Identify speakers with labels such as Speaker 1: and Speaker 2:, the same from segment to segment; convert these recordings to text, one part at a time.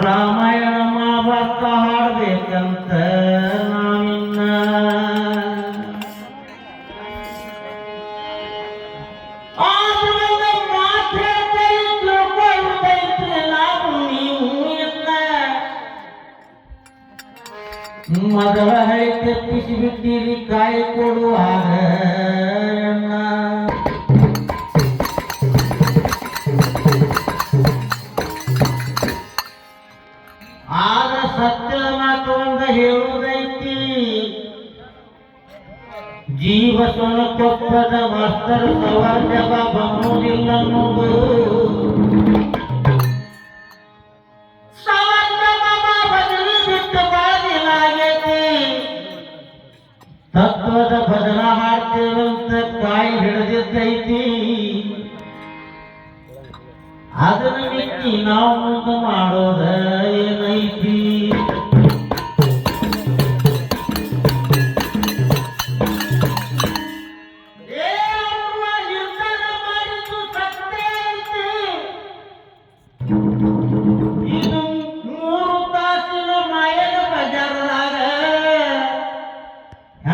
Speaker 1: ರಾಮಾಯಣ ಮಹಾಭಾರತ ಹಾಡಬೇಕಂತ ನಾವಿನ್ನ ಆದ್ರಿಂದ ಮಾತ್ರ ತಿಳ್ಕೊಳ್ತೈತ್ರಿ ನಾವು ನೀವು ಇಲ್ಲ ಮದರ ಹೈ ತೆಪ್ಪಿಸಿ ಬಿಟ್ಟಿರಿ ಕಾಯಿ ಕೊಡುವಾಗ ಆಗ ಸತ್ಯದ ಮಾತು ಒಂದ ಹೇಳುವುದೈತಿ. ಜೀವ ಕೊಪ್ಪದ ಮಾಸ್ತರ್ ಸವಾಜಬ ಬನ್ನುವುದಿಲ್ಲ ತತ್ವದ ಭಜನ ಹಾಡ್ತೇವಂತ ಕಾಯಿ ಹಿಡಿದಿದ್ದೈತಿ. ಅದನ್ನ ನಾವು ಮುಂದೆ ಮಾಡೋದ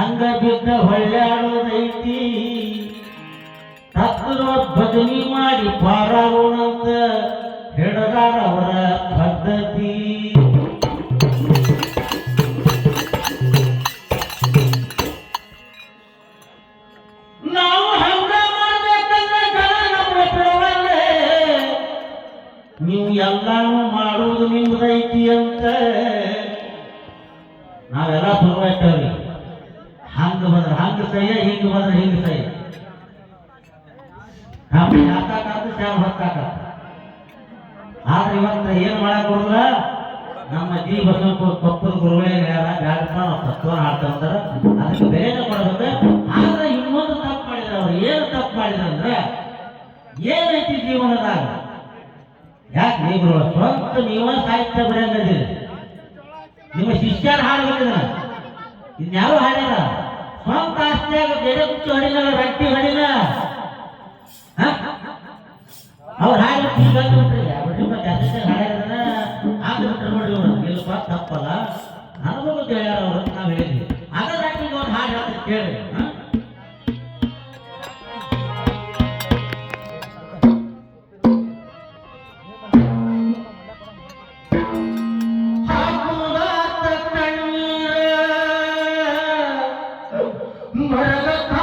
Speaker 1: ಹಂಗ ಬಿದ್ದ ಹೊಳ್ಳ್ಯಾಡೋದೈತಿ ತತ್ವ ಭಜನಿ ಮಾಡಿ ಪಾರಾಗೋಣಂತ ಹಿಡದಾರ ಅವರ ಪದ್ಧತಿ. ನಾವು ಹಂಗ ನೀವು ಎಲ್ಲಾನು ಮಾಡುವುದು ನಿಮ್ದೈತಿ ಅಂತ. ನಾವೆಲ್ಲ ಹಂಗ ಬಂದ್ರೆ ಹಂಗ ಬಂದ್ರೆ ಹಿಂಗ ಸಹ್ಯ ನಮ್ಮ ಹಾಕಾಕಾತು ಚಾಲ್ ಹೊತ್ತಾಕ. ಆದ್ರೆ ಇವತ್ತ ಏನ್ ಮಾಡಕ್ ಬರುದಿಲ್ಲ? ನಮ್ಮ ಜೀ ಬಸವ ಕೊಪ್ಪದ ಗುರುಗಳೇ ಹೇಳ್ಯಾರ, ಬ್ಯಾಡಪ್ಪ, ನಾವು ತತ್ವ ಹಾಡ್ತಾರ ಅದಕ್ಕೆ ಬೇರೆ ಕೊಡ್ಬೇಕು. ಆದ್ರೆ ಇನ್ನೊಂದು ತಪ್ಪು ಮಾಡಿದ್ರ ಅವ್ರು ಏನು ತಪ್ಪು ಮಾಡಿದ್ರ ಅಂದ್ರೆ ಏನೈತಿ ಜೀವನದಾಗ? ಯಾಕೆ ನೀವು ಸ್ವಂತ ನೀವ ಸಾಹಿತ್ಯ ಬರೆಯಂಗದಿರಿ ನಿಮ್ಮ ಶಿಷ್ಯರು ಹಾಡ್ಬೇಕಿದ್ರ. ಇನ್ಯಾರು ಹಾಡ್ಯಾರ? ಇದಕ್ಕೆ ಹೊಡಿಲ್ಲ ರಟ್ಟಿ ಹೊಡಿಲ್ಲ ಅವ್ರು ಹಾಗೆ ಹೀಗಾಗ್ಬಿಟ್ರಿ ತಪ್ಪಲ್ಲ. ನನಗೂ ಹೇಳ್ಯಾರ ನಾವು ಹೇಳಿದ್ವಿ. ಅದ್ರ ರಾತ್ರಿ ಒಂದು ಹಾಡು ಹೇಳ್ತೀವಿ ಕೇಳಿ Malam.